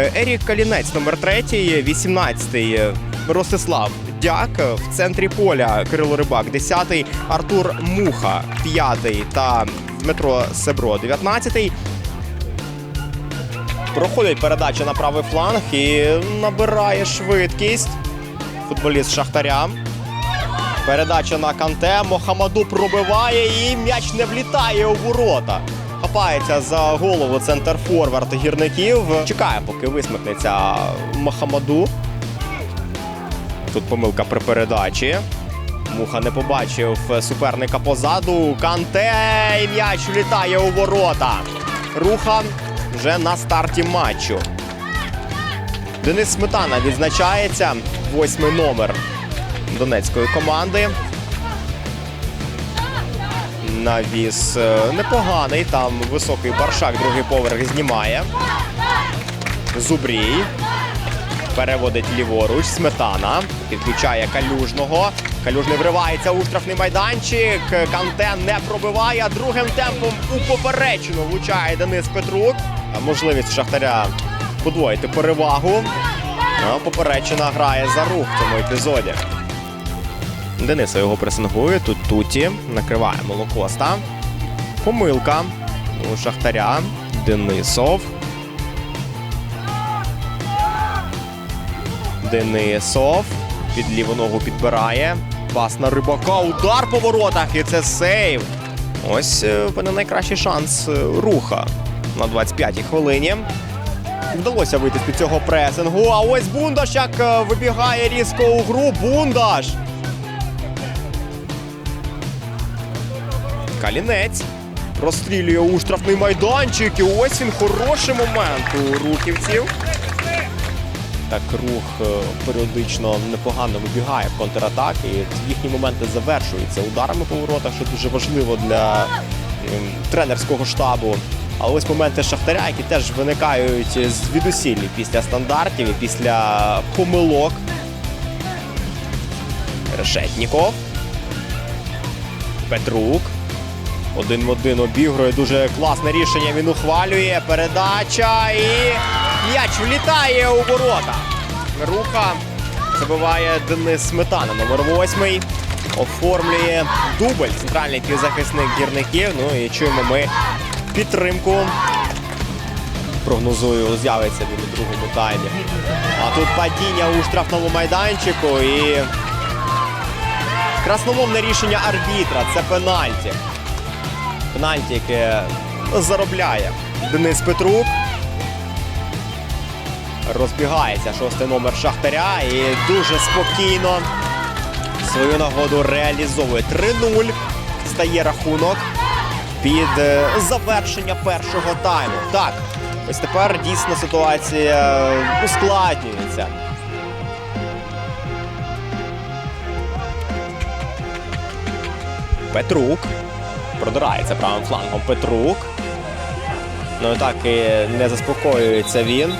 Е, Ерік Калінець, номер третій, 18-й Ростислав Дяк. В центрі поля Кирило Рибак, 10-й Артур Муха, 5-й та Дмитро Себро, 19-й. Проходить передача на правий фланг і набирає швидкість. Футболіст Шахтаря. Передача на канте. Мохамаду пробиває і м'яч не влітає у ворота. Хапається за голову центр форвард гірників. Чекає, поки висмикнеться Мохамаду. Тут помилка при передачі. Муха не побачив суперника позаду. Канте і м'яч влітає у ворота. Руха вже на старті матчу. Денис Сметана відзначається. Восьмий номер донецької команди. Навіс е, непоганий. Там високий баршак, другий поверх знімає. Зубрій. Переводить ліворуч. Сметана. Підключає калюжного. Калюжний вривається у штрафний майданчик. Канте не пробиває. Другим темпом у поперечину влучає Денис Петрук. Можливість Шахтаря подвоїти перевагу. Поперечина грає за рух в цьому епізоді. Дениса його пресингує. Тут Туті. Накриває Молокоста. Помилка у Шахтаря. Денисов. Денисов. Під ліву ногу підбирає. Пас на рибака. Удар по воротах. І це сейв. Ось е, певно, найкращий шанс е, руха на 25-й хвилині. Вдалося вийти з під цього пресингу. А ось Бундаш як е, вибігає різко у гру. Бундаш. Калінець прострілює у штрафний майданчик. І ось він хороший момент у рухівців. Так рух е, періодично непогано вибігає в контратаки. Їхні моменти завершуються ударами по воротах, що дуже важливо для ем, тренерського штабу. А ось моменти Шахтаря, які теж виникають звідусілі після стандартів і після помилок. Решетніков. Петрук. Один в один обігрує. Дуже класне рішення. Він ухвалює. Передача і м'яч влітає у ворота. Руха забиває Денис Сметана, номер восьмий. Оформлює дубль центральний півзахисник гірників. Ну і чуємо ми підтримку. Прогнозую, з'явиться він у другому таймі. А тут падіння у штрафному майданчику і красномовне рішення арбітра. Це пенальті. Пенальті, яке заробляє Денис Петрук. Розбігається шостий номер Шахтаря і дуже спокійно свою нагоду реалізовує. 3-0 стає рахунок під е, завершення першого тайму. Так, ось тепер дійсно ситуація ускладнюється. Петрук. Продирається правим флангом Петрук. Ну так і не заспокоюється він.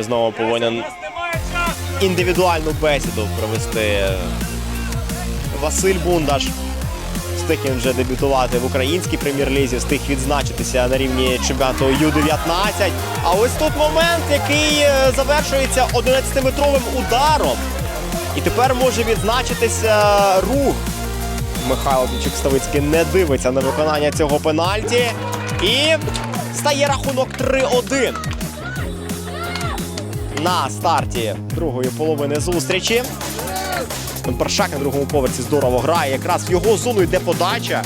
Знову повинен індивідуальну бесіду провести Василь Бундаш. Встиг він вже дебютувати в українській прем'єр-лізі, встиг відзначитися на рівні чемпіонату Ю-19. А ось тут момент, який е, завершується 11-метровим ударом. І тепер може відзначитися рух. Михайло Дічик Ставицький не дивиться на виконання цього пенальті. І стає рахунок 3-1. На старті другої половини зустрічі. Першак на другому поверсі здорово грає. Якраз в його зону йде подача.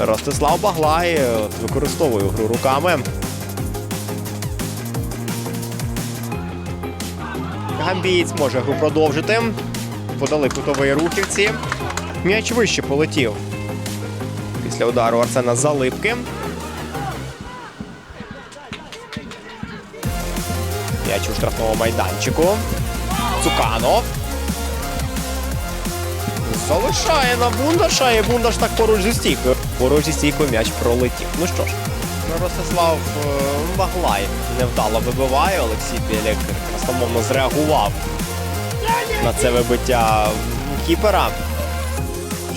Ростислав Баглай використовує гру руками. Гамбієць може гру продовжити. Подали кутовий рухівці. М'яч вище полетів. Після удару Арсена Залипки. М'яч у штрафному майданчику. Цуканов. Залишає на Бундаша, і Бундаш так поруч зі стійкою. Поруч зі стійкою м'яч пролетів. Ну що ж, Ростислав е, Баглай невдало вибиває. Олексій Білік красномовно зреагував на це вибиття кіпера.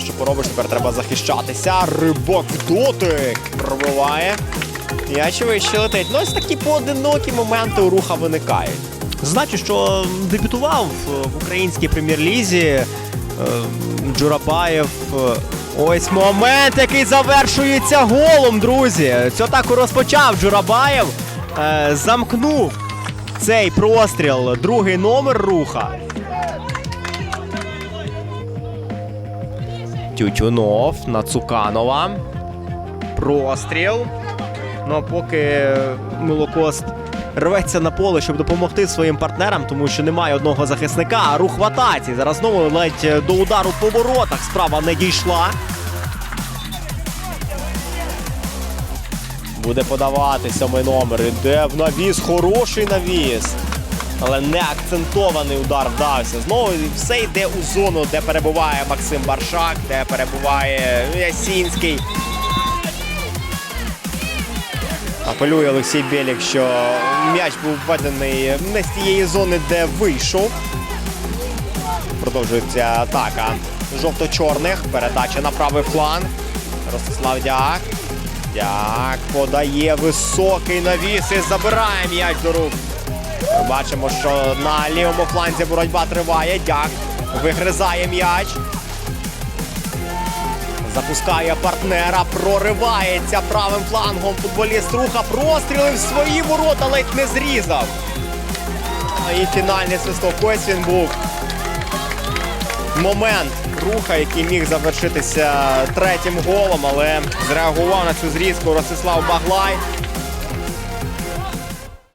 Що поробиш, тепер треба захищатися. Рибок в дотик пробиває. М'яч вище летить. Ну, ось такі поодинокі моменти у руха виникають. Значу, що дебютував в українській прем'єр-лізі е, Джурабаєв. Ось момент, який завершується голом, друзі. Цю атаку розпочав Джурабаєв. Е, замкнув цей простріл. Другий номер руха. Тютюнов на Цуканова. Простріл. Ну а поки Милокост рветься на поле, щоб допомогти своїм партнерам, тому що немає одного захисника, а рух в атаці. Зараз знову ледь до удару по воротах справа не дійшла. Буде подавати сьомий номер. Іде в навіс, хороший навіс. Але не акцентований удар вдався. Знову все йде у зону, де перебуває Максим Баршак, де перебуває Ясінський. Апелює Олексій Білік, що м'яч був введений не з тієї зони, де вийшов. Продовжується атака жовто-чорних. Передача на правий фланг. Ростислав Дяк. Дяк подає високий навіс і забирає м'яч до рук. Бачимо, що на лівому фланзі боротьба триває. Дяк вигризає м'яч. Запускає партнера, проривається правим флангом. Футболіст руха прострілив свої ворота, ледь не зрізав. І фінальний свисток. Ось він був момент руха, який міг завершитися третім голом, але зреагував на цю зрізку Ростислав Баглай.